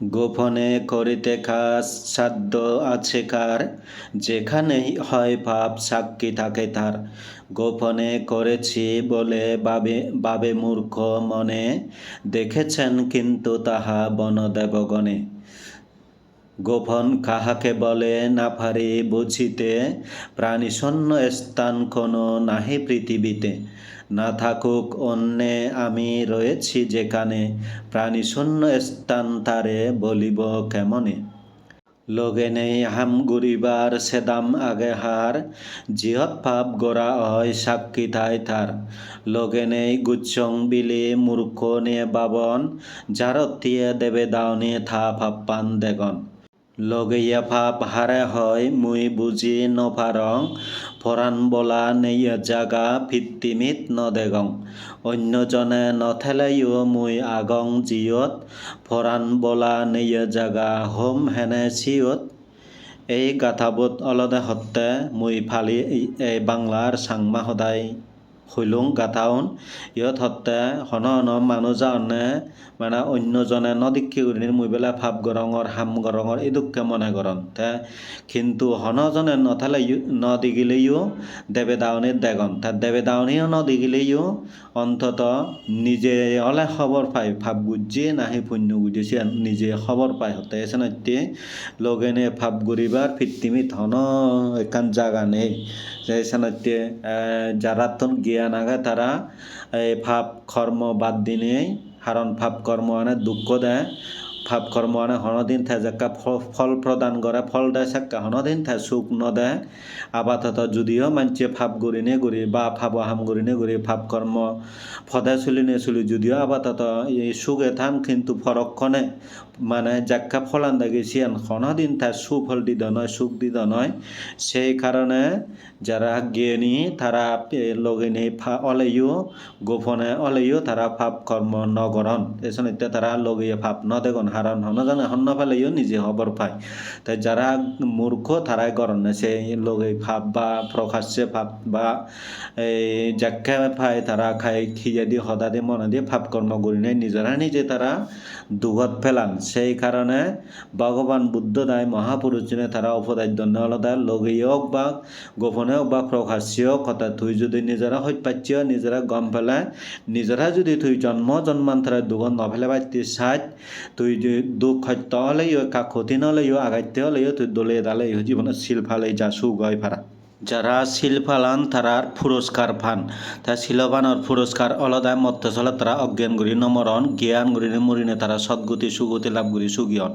গোপনে করিতে খাস সাধ্য আছে কার? যেখানেই হয় পাপ, সাক্ষী থাকে তার। গোপনে করেছি বলে বাবে বাবে মূর্খ মনে। দেখেছেন কিন্তু তাহা বনদেবগণে। গোপন কাহাকে বলে না পারি বুঝিতে, প্রাণীশূন্য স্থান কোনো নাহি পৃথিবীতে। না থাকুক অন্যে, আমি রয়েছি যেখানে, প্রাণীশূন্য স্থান তারে বলিব কেমনে? লগে নেই হাম গুরিবার সেদাম আগে হার জিহত পাপ গোড়া হয় সাক্ষী তাই তার। লগে নেই গুচ্ছং বিলি, মূর্খ নিয়ে বাবন জারতিয়ে দেবে দাওনি থা পাপ্পান দেগন। লগেইয়া ভাব হারে হয়, মুই বুঝি নপারং পরাণ বলা নেই জাগা ভিত্তিমিত নদেগং। অন্যজনে নথেলাইও মুই আগং জিয়ত। পরাণ বলা নেই জাগা হোম হেনে চিয়ত। এই গাথাবোধ অলদে হত্তে মুই ফালি এই বাংলার সাংমা সদায়। হইলুং গাথাউন। ইয়ত হত্তে হন হন মানুহ যাওনে মানে অন্যজনে নদীক্ষি করি মুই বেলা ভাব গরঙর হাম গরঙর এদুককে মনে করন তে কিন্তু হনজনে নথালে নদিগিলেও দেবে দাওনির দেগন তা দেবে দাওনিও নদিগিলেও অন্তত নিজে হলে খবর পাই ভাব বুঝছি নাহি পুণ্য বুঝেছি নিজে খবর পাই হতে এসে নত্যে লগেনে ভাব গরিবার ফিত্তিমিত হন এখান জাগা নেই। সেনাতে যারা তো জ্ঞান নাগা তারা এই ভাব কর্ম বাদ দিনে হারণ ভাব কর্ম অনেক দুঃখ দেয়। ভাব কর্ম আনে, হনদিন থাই যাক্কা ফল প্রদান করে ফল দেয় সাক্কা হনদিন থাই সুখ নদেয় আপাতত যদিও মানছে ভাব গরিনে গরি বা ভাব হাম গরিনে গরি ভাব কর্ম ফদে চলিনে চলি যদিও আপাতত এই সুখে থান কিন্তু ফরক্ষণে মানে যাক্কা ফলান দাগে সিয়ান হনদিন থাই সুফল দিত নয় সুখ দিত নয়। সেই কারণে যারা জ্ঞানী তারা লগিনী অলেইও গোপনে অলেইও তারা ভাব কর্ম নগরণ এসন তারা লগিয়ে ভাব নদেগন হারণ হনজানে হন্ন ফেলেইও নিজে খবর পায়। তাই যারা মূর্খ তারাই গরণ সেই লগে ভাব বা প্রকাশ্যে ভাব বা এই যাকে পায় তারা খাই খিয়া দিয়ে সদা দিয়ে মনে দিয়ে ভাব কর্ম করি নাই নিজেরা নিজে তারা দুগত ফেলান সেই কারণে ভগবান বুদ্ধ দায় মহাপুরুষজনে তারা অপদার্য নলদা লগেই হোক বা গোপনে হোক বা প্রকাশ্যে হোক কথা তুই যদি নিজেরা হইত পাচ্ছ নিজেরা গম ফেলে নিজেরা যদি তুই জন্ম জন্মান্তরে দুগন নফেলে পাইতে সাজ তুই যে দুঃখ সত্য হলেও কা ক্ষতি নহলেও আগাইতে হলেও তুই দলে দালে জীবনে শিল ফালে যা হয় ফারা যারা শিল ফালান তারার পুরস্কার ফান তা শিলবানর পুরস্কার অলদায় মত্তসলা তারা অজ্ঞান গুরি নমরণ জ্ঞান গুরি মরিনে তারা সদ্গতি সুগতি লাভ গুরি সুগিয়ন